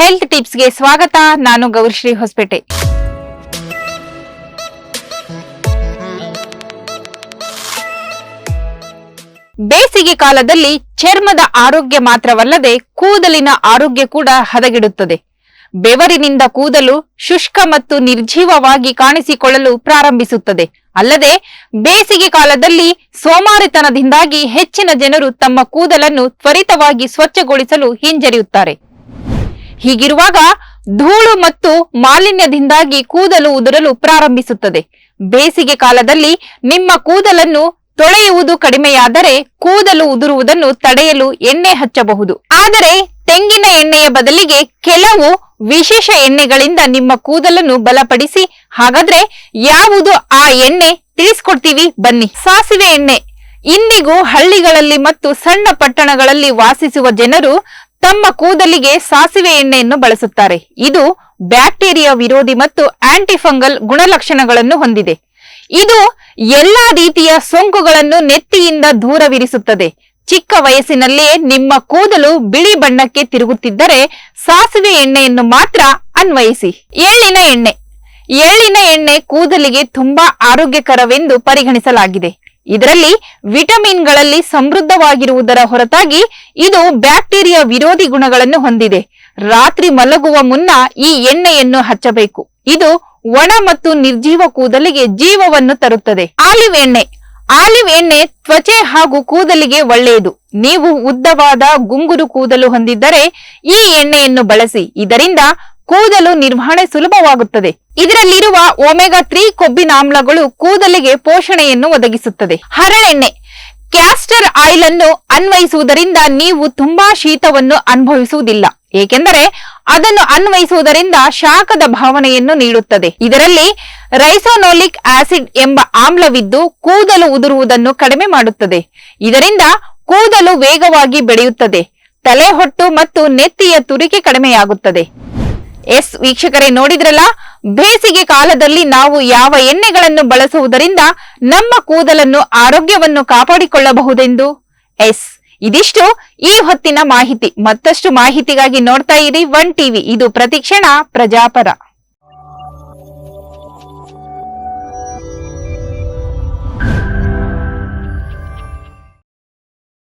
Health ಟಿಪ್ಸ್ಗೆ ಸ್ವಾಗತ. ನಾನು ಗೌರಿಶ್ರೀ ಹೊಸಪೇಟೆ. ಬೇಸಿಗೆ ಕಾಲದಲ್ಲಿ ಚರ್ಮದ ಆರೋಗ್ಯ ಮಾತ್ರವಲ್ಲದೆ ಕೂದಲಿನ ಆರೋಗ್ಯ ಕೂಡ ಹದಗೆಡುತ್ತದೆ. ಬೆವರಿನಿಂದ ಕೂದಲು ಶುಷ್ಕ ಮತ್ತು ನಿರ್ಜೀವವಾಗಿ ಕಾಣಿಸಿಕೊಳ್ಳಲು ಪ್ರಾರಂಭಿಸುತ್ತದೆ. ಅಲ್ಲದೆ ಬೇಸಿಗೆ ಕಾಲದಲ್ಲಿ ಸೋಮಾರಿತನದಿಂದಾಗಿ ಹೆಚ್ಚಿನ ಜನರು ತಮ್ಮ ಕೂದಲನ್ನು ತ್ವರಿತವಾಗಿ ಸ್ವಚ್ಛಗೊಳಿಸಲು ಹಿಂಜರಿಯುತ್ತಾರೆ. ಹೀಗಿರುವಾಗ ಧೂಳು ಮತ್ತು ಮಾಲಿನ್ಯದಿಂದಾಗಿ ಕೂದಲು ಉದುರಲು ಪ್ರಾರಂಭಿಸುತ್ತದೆ. ಬೇಸಿಗೆ ಕಾಲದಲ್ಲಿ ನಿಮ್ಮ ಕೂದಲನ್ನು ತೊಳೆಯುವುದು ಕಡಿಮೆಯಾದರೆ ಕೂದಲು ಉದುರುವುದನ್ನು ತಡೆಯಲು ಎಣ್ಣೆ ಹಚ್ಚಬಹುದು. ಆದರೆ ತೆಂಗಿನ ಎಣ್ಣೆಯ ಬದಲಿಗೆ ಕೆಲವು ವಿಶೇಷ ಎಣ್ಣೆಗಳಿಂದ ನಿಮ್ಮ ಕೂದಲನ್ನು ಬಲಪಡಿಸಿ, ಹಾಗಾದ್ರೆ ಯಾವುದು ಆ ಎಣ್ಣೆ ತಿಳಿಸ್ಕೊಡ್ತೀವಿ? ಬನ್ನಿ. ಸಾಸಿವೆ ಎಣ್ಣೆ. ಇಂದಿಗೂ ಹಳ್ಳಿಗಳಲ್ಲಿ ಮತ್ತು ಸಣ್ಣ ಪಟ್ಟಣಗಳಲ್ಲಿ ವಾಸಿಸುವ ಜನರು ತಮ್ಮ ಕೂದಲಿಗೆ ಸಾಸಿವೆ ಎಣ್ಣೆಯನ್ನು ಬಳಸುತ್ತಾರೆ. ಇದು ಬ್ಯಾಕ್ಟೀರಿಯಾ ವಿರೋಧಿ ಮತ್ತು ಆಂಟಿಫಂಗಲ್ ಗುಣಲಕ್ಷಣಗಳನ್ನು ಹೊಂದಿದೆ. ಇದು ಎಲ್ಲಾ ರೀತಿಯ ಸೋಂಕುಗಳನ್ನು ನೆತ್ತಿಯಿಂದ ದೂರವಿರಿಸುತ್ತದೆ. ಚಿಕ್ಕ ವಯಸ್ಸಿನಲ್ಲಿಯೇ ನಿಮ್ಮ ಕೂದಲು ಬಿಳಿ ಬಣ್ಣಕ್ಕೆ ತಿರುಗುತ್ತಿದ್ದರೆ ಸಾಸಿವೆ ಎಣ್ಣೆಯನ್ನು ಮಾತ್ರ ಅನ್ವಯಿಸಿ. ಎಳ್ಳಿನ ಎಣ್ಣೆ. ಎಳ್ಳಿನ ಎಣ್ಣೆ ಕೂದಲಿಗೆ ತುಂಬಾ ಆರೋಗ್ಯಕರವೆಂದು ಪರಿಗಣಿಸಲಾಗಿದೆ. ಇದರಲ್ಲಿ ವಿಟಮಿನ್ಗಳಲ್ಲಿ ಸಮೃದ್ಧವಾಗಿರುವುದರ ಹೊರತಾಗಿ ಇದು ಬ್ಯಾಕ್ಟೀರಿಯಾ ವಿರೋಧಿ ಗುಣಗಳನ್ನು ಹೊಂದಿದೆ. ರಾತ್ರಿ ಮಲಗುವ ಮುನ್ನ ಈ ಎಣ್ಣೆಯನ್ನು ಹಚ್ಚಬೇಕು. ಇದು ಒಣ ಮತ್ತು ನಿರ್ಜೀವ ಕೂದಲಿಗೆ ಜೀವವನ್ನು ತರುತ್ತದೆ. ಆಲಿವ್ ಎಣ್ಣೆ. ಆಲಿವ್ ಎಣ್ಣೆ ತ್ವಚೆ ಹಾಗೂ ಕೂದಲಿಗೆ ಒಳ್ಳೆಯದು. ನೀವು ಉದ್ದವಾದ ಗುಂಗುರು ಕೂದಲು ಹೊಂದಿದ್ದರೆ ಈ ಎಣ್ಣೆಯನ್ನು ಬಳಸಿ. ಇದರಿಂದ ಕೂದಲು ನಿರ್ವಹಣೆ ಸುಲಭವಾಗುತ್ತದೆ. ಇದರಲ್ಲಿರುವ ಒಮೆಗಾ ತ್ರೀ ಕೊಬ್ಬಿನ ಆಮ್ಲಗಳು ಕೂದಲಿಗೆ ಪೋಷಣೆಯನ್ನು ಒದಗಿಸುತ್ತದೆ. ಹರಳೆಣ್ಣೆ, ಕ್ಯಾಸ್ಟರ್ ಆಯಿಲ್ ಅನ್ನು ಅನ್ವಯಿಸುವುದರಿಂದ ನೀವು ತುಂಬಾ ಶೀತವನ್ನು ಅನುಭವಿಸುವುದಿಲ್ಲ. ಏಕೆಂದರೆ ಅದನ್ನು ಅನ್ವಯಿಸುವುದರಿಂದ ಶಾಖದ ಭಾವನೆಯನ್ನು ನೀಡುತ್ತದೆ. ಇದರಲ್ಲಿ ರೈಸೋನೋಲಿಕ್ ಆಸಿಡ್ ಎಂಬ ಆಮ್ಲವಿದ್ದು ಕೂದಲು ಉದುರುವುದನ್ನು ಕಡಿಮೆ ಮಾಡುತ್ತದೆ. ಇದರಿಂದ ಕೂದಲು ವೇಗವಾಗಿ ಬೆಳೆಯುತ್ತದೆ. ತಲೆಹೊಟ್ಟು ಮತ್ತು ನೆತ್ತಿಯ ತುರಿಕೆ ಕಡಿಮೆಯಾಗುತ್ತದೆ. ಎಸ್, ವೀಕ್ಷಕರೇ, ನೋಡಿದ್ರಲ್ಲ? ಬೇಸಿಗೆ ಕಾಲದಲ್ಲಿ ನಾವು ಯಾವ ಎಣ್ಣೆಗಳನ್ನು ಬಳಸುವುದರಿಂದ ನಮ್ಮ ಕೂದಲನ್ನು ಆರೋಗ್ಯವನ್ನು ಕಾಪಾಡಿಕೊಳ್ಳಬಹುದೆಂದು? ಎಸ್, ಇದಿಷ್ಟು ಈ ಹೊತ್ತಿನ ಮಾಹಿತಿ. ಮತ್ತಷ್ಟು ಮಾಹಿತಿಗಾಗಿ ನೋಡ್ತಾ ಇರಿ ಒನ್ ಟಿವಿ. ಇದು ಪ್ರತಿಕ್ಷಣ ಪ್ರಜಾಪರ.